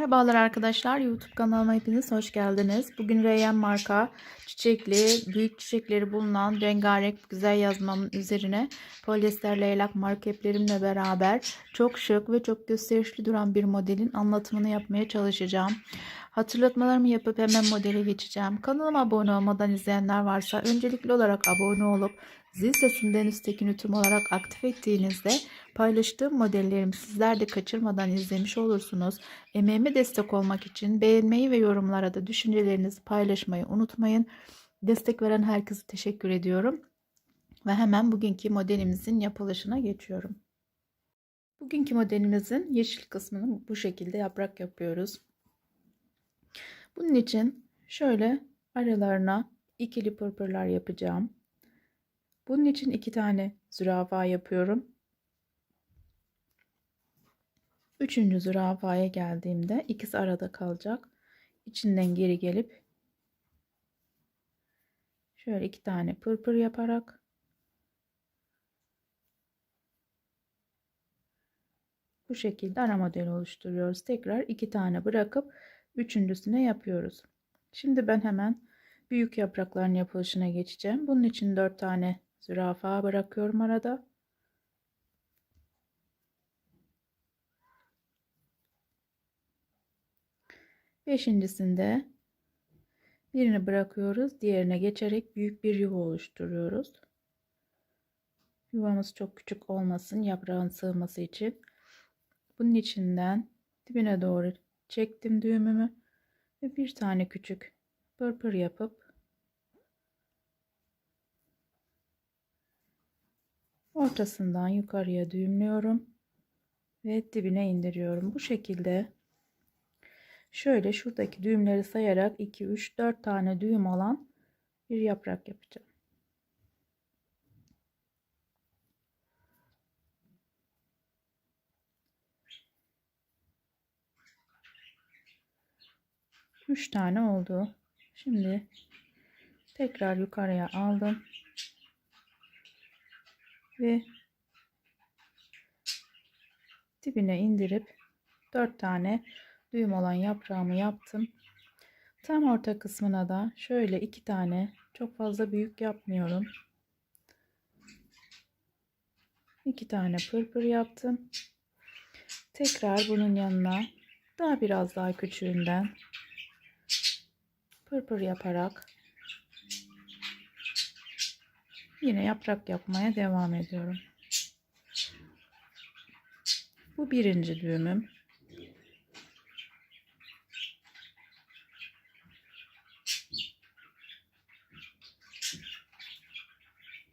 Merhabalar arkadaşlar. YouTube kanalıma hepiniz hoş geldiniz. Bugün Reyyan marka çiçekli, büyük çiçekleri bulunan rengarenk güzel yazmamın üzerine polyester leylak markeplerimle beraber çok şık ve çok gösterişli duran bir modelin anlatımını yapmaya çalışacağım. Hatırlatmalarımı yapıp hemen modele geçeceğim. Kanalıma abone olmadan izleyenler varsa öncelikli olarak abone olup zil sesinden üsttekini tüm olarak aktif ettiğinizde paylaştığım modellerimi sizler de kaçırmadan izlemiş olursunuz. Emeğime destek olmak için beğenmeyi ve yorumlara da düşüncelerinizi paylaşmayı unutmayın. Destek veren herkese teşekkür ediyorum. Ve hemen bugünkü modelimizin yapılışına geçiyorum. Bugünkü modelimizin yeşil kısmını bu şekilde yaprak yapıyoruz. Bunun için şöyle aralarına ikili pırpırlar yapacağım. Bunun için iki tane zürafa yapıyorum. Üçüncü zürafaya geldiğimde ikisi arada kalacak. İçinden geri gelip şöyle iki tane pırpır yaparak bu şekilde ara modeli oluşturuyoruz. Tekrar iki tane bırakıp üçüncüsüne yapıyoruz. Şimdi ben hemen büyük yaprakların yapılışına geçeceğim. Bunun için dört tane zürafa bırakıyorum arada. Beşincisinde birini bırakıyoruz. Diğerine geçerek büyük bir yuva oluşturuyoruz. Yuvamız çok küçük olmasın yaprağın sığması için. Bunun içinden dibine doğru çektim düğümümü ve bir tane küçük pırpır yapıp ortasından yukarıya düğümlüyorum ve dibine indiriyorum. Bu şekilde şöyle şuradaki düğümleri sayarak 2 3 4 tane düğüm olan bir yaprak yapacağım. Üç tane oldu. Şimdi tekrar yukarıya aldım. Ve dibine indirip dört tane düğüm olan yaprağımı yaptım. Tam orta kısmına da şöyle iki tane çok fazla büyük yapmıyorum. iki tane pırpır yaptım. Tekrar bunun yanına daha biraz daha küçüğünden pırpır yaparak yine yaprak yapmaya devam ediyorum. Bu birinci düğümüm.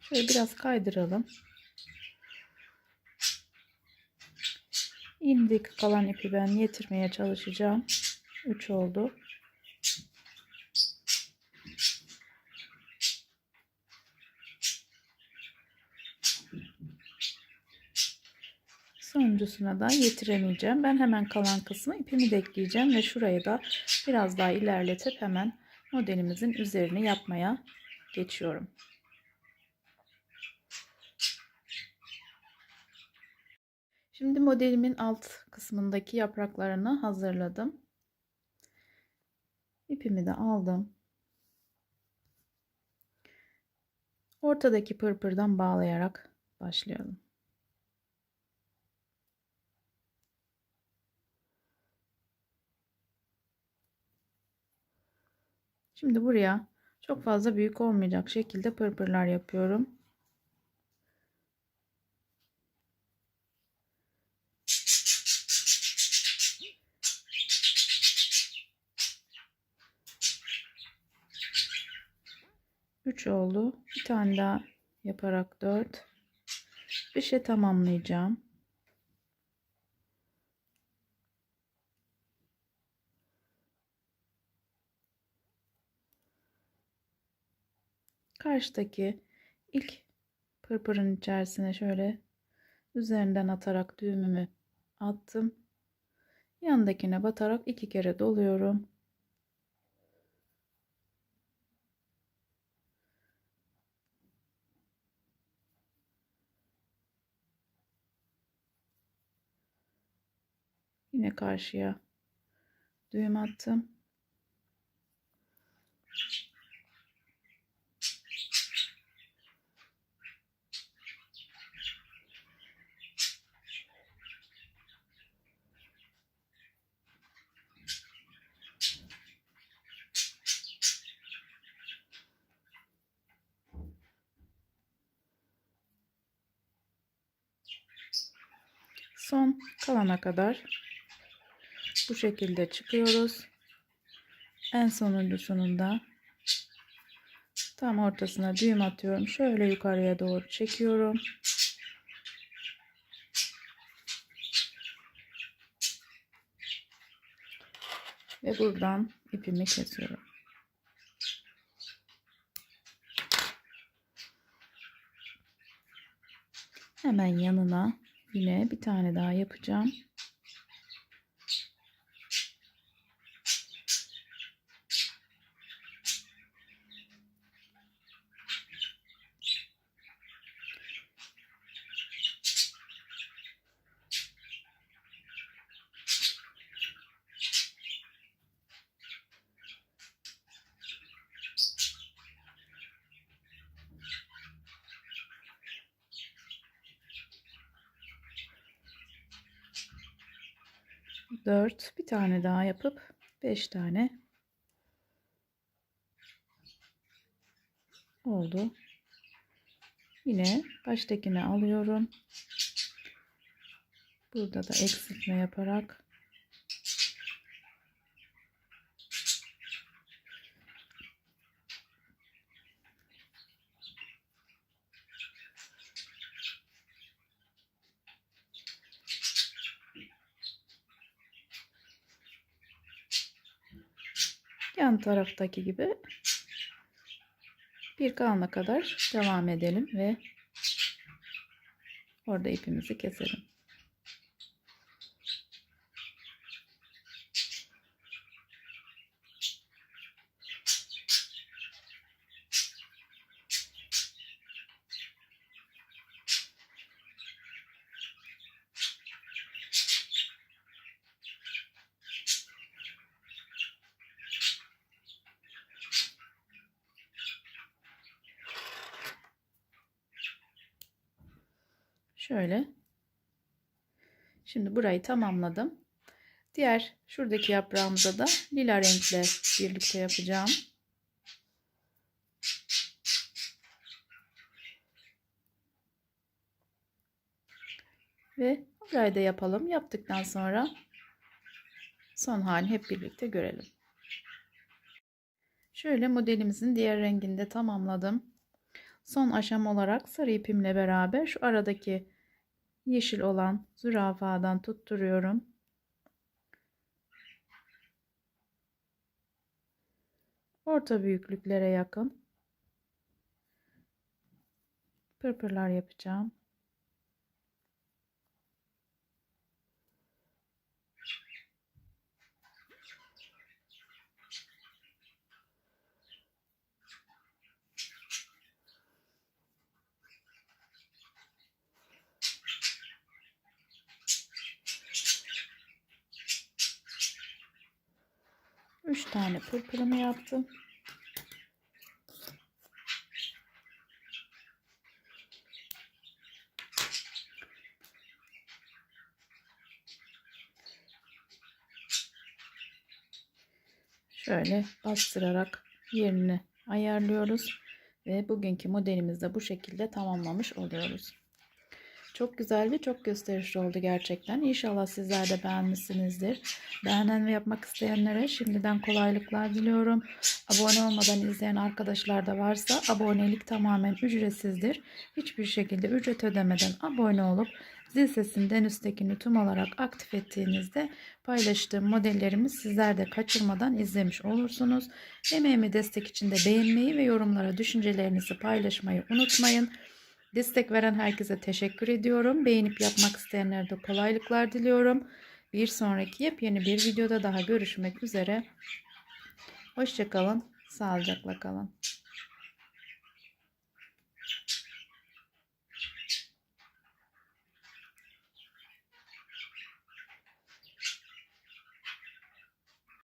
Şöyle biraz kaydıralım. İndik kalan ipi ben getirmeye çalışacağım. 3 oldu. Sonuncusuna da getiremeyeceğim. Ben hemen kalan kısmı ipimi de ekleyeceğim ve şurayı da biraz daha ilerletip hemen modelimizin üzerini yapmaya geçiyorum. Şimdi modelimin alt kısmındaki yapraklarını hazırladım. İpimi de aldım. Ortadaki pırpırdan bağlayarak başlayalım. Şimdi buraya çok fazla büyük olmayacak şekilde pırpırlar yapıyorum. Üç oldu. Bir tane daha yaparak dört. Beşe tamamlayacağım. Karşıdaki ilk pırpırın içerisine şöyle üzerinden atarak düğümümü attım. Yandakine batarak iki kere doluyorum. Yine karşıya düğüm attım. Son kalana kadar bu şekilde çıkıyoruz. En sonuncusunun da tam ortasına düğüm atıyorum. Şöyle yukarıya doğru çekiyorum. Ve buradan ipimi kesiyorum. Hemen yanına yine bir tane daha yapacağım. Dört. Bir tane daha yapıp beş tane oldu. Yine baştakini alıyorum. Burada da eksiltme yaparak yan taraftaki gibi bir kalana kadar devam edelim ve orada ipimizi keselim. Şöyle. Şimdi burayı tamamladım. Diğer şuradaki yaprağımıza da lila renkle birlikte yapacağım. Ve burayı da yapalım. Yaptıktan sonra son halini hep birlikte görelim. Şöyle modelimizin diğer rengini de tamamladım. Son aşama olarak sarı ipimle beraber şu aradaki yeşil olan zürafadan tutturuyorum. Orta büyüklüklere yakın pırpırlar yapacağım. Üç tane pırpırımı yaptım. Şöyle bastırarak yerini ayarlıyoruz. Ve bugünkü modelimizi de bu şekilde tamamlamış oluyoruz. Çok güzel ve çok gösterişli oldu gerçekten. İnşallah sizler de beğenmişsinizdir. Beğenen ve yapmak isteyenlere şimdiden kolaylıklar diliyorum. Abone olmadan izleyen arkadaşlar da varsa abonelik tamamen ücretsizdir. Hiçbir şekilde ücret ödemeden abone olup zil sesinden üsttekini tüm olarak aktif ettiğinizde paylaştığım modellerimi sizler de kaçırmadan izlemiş olursunuz. Emeğimi destek için de beğenmeyi ve yorumlara düşüncelerinizi paylaşmayı unutmayın. Destek veren herkese teşekkür ediyorum. Beğenip yapmak isteyenlere de kolaylıklar diliyorum. Bir sonraki yepyeni bir videoda daha görüşmek üzere. Hoşçakalın. Sağlıcakla kalın.